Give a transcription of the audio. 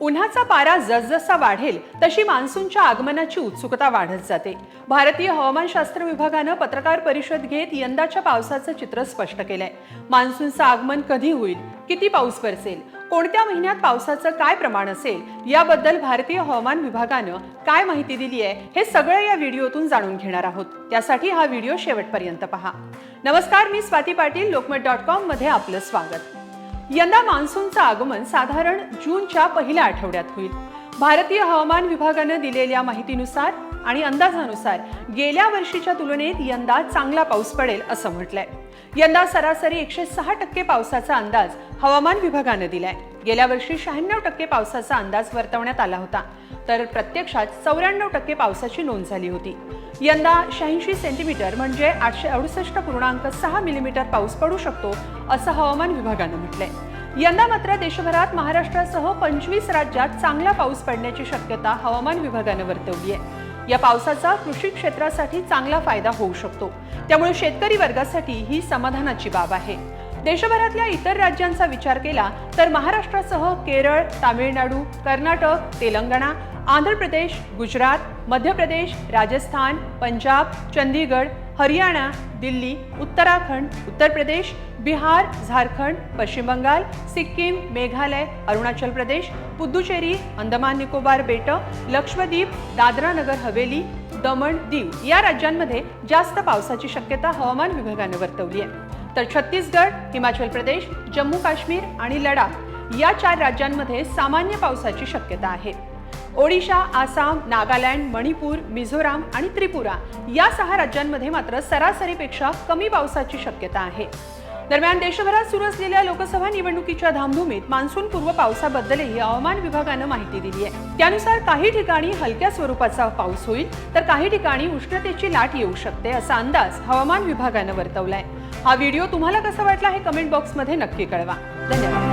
उन्हाचा पारा जसजसा वाढेल तशी मान्सूनच्या आगमनाची उत्सुकता वाढत जाते. भारतीय हवामानशास्त्र विभागानं पत्रकार परिषद घेत यंदाच्या पावसाचं चित्र स्पष्ट केलंय. मान्सूनचं आगमन कधी होईल? किती पाऊस बरसेल कोणत्या महिन्यात पावसाचं काय प्रमाण असेल? याबद्दल भारतीय हवामान विभागानं काय माहिती दिली आहे हे सगळं या व्हिडिओतून जाणून घेणार आहोत. त्यासाठी हा व्हिडिओ शेवटपर्यंत पहा. नमस्कार मी स्वाती पाटील लोकमत डॉट कॉममध्ये आपलं स्वागत. यंदा मान्सूनचं आगमन साधारण जूनच्या पहिल्या आठवड्यात होईल. भारतीय हवामान विभागानं दिलेल्या माहितीनुसार आणि अंदाजानुसार गेल्या वर्षीच्या तुलनेत यंदा चांगला पाऊस पडेल असं म्हटलंय. यंदा सरासरी एकशे सहा टक्के पावसाचा अंदाज हवामान विभागानं दिलाय. गेल्या वर्षी शहाण्णव टक्के पावसाचा अंदाज वर्तवण्यात आला होता. तर प्रत्यक्षात चौऱ्याण्णव टक्के पावसाची नोंद झाली होती. यंदा शहाऐंशी सेंटीमीटर म्हणजे आठशे अडुसष्ट पूर्णांक सहा मिलीमीटर पाऊस पडू शकतो असं हवामान विभागानं म्हटलंय. यंदा मात्र देशभरात महाराष्ट्रासह पंचवीस राज्यात चांगला पाऊस पडण्याची शक्यता हवामान विभागानं वर्तवली आहे. या पावसाचा कृषी क्षेत्रासाठी चांगला फायदा होऊ शकतो. त्यामुळे शेतकरी वर्गासाठी ही समाधानाची बाब आहे. देशभरातल्या इतर राज्यांचा विचार केला तर महाराष्ट्रासह केरळ तामिळनाडू कर्नाटक तेलंगणा आंध्र प्रदेश गुजरात मध्य प्रदेश राजस्थान पंजाब चंदीगड हरियाणा दिल्ली उत्तराखंड उत्तर प्रदेश बिहार झारखंड पश्चिम बंगाल सिक्कीम मेघालय अरुणाचल प्रदेश पुदुचेरी अंदमान निकोबार बेटं लक्षद्वीप दादरा नगर हवेली दमण दीव या राज्यांमध्ये जास्त पावसाची शक्यता हवामान विभागानं वर्तवली आहे. तर छत्तीसगड हिमाचल प्रदेश जम्मू काश्मीर आणि लडाख या चार राज्यांमध्ये सामान्य पावसाची शक्यता आहे. ओडिशा आसाम नागालँड मणिपूर मिझोराम आणि त्रिपुरा या सहा राज्यांमध्ये मात्र सरासरीपेक्षा कमी पावसाची शक्यता आहे. दरम्यान देशभरात सुरू असलेल्या लोकसभा निवडणुकीच्या धामधुमीत मान्सून पूर्व पावसाबद्दलही हवामान विभागानं माहिती दिली आहे. त्यानुसार काही ठिकाणी हलक्या स्वरूपाचा पाऊस होईल तर काही ठिकाणी उष्णतेची लाट येऊ शकते असा अंदाज हवामान विभागानं वर्तवलाय. हा व्हिडिओ तुम्हाला कसा वाटला हे कमेंट बॉक्समध्ये नक्की कळवा. धन्यवाद.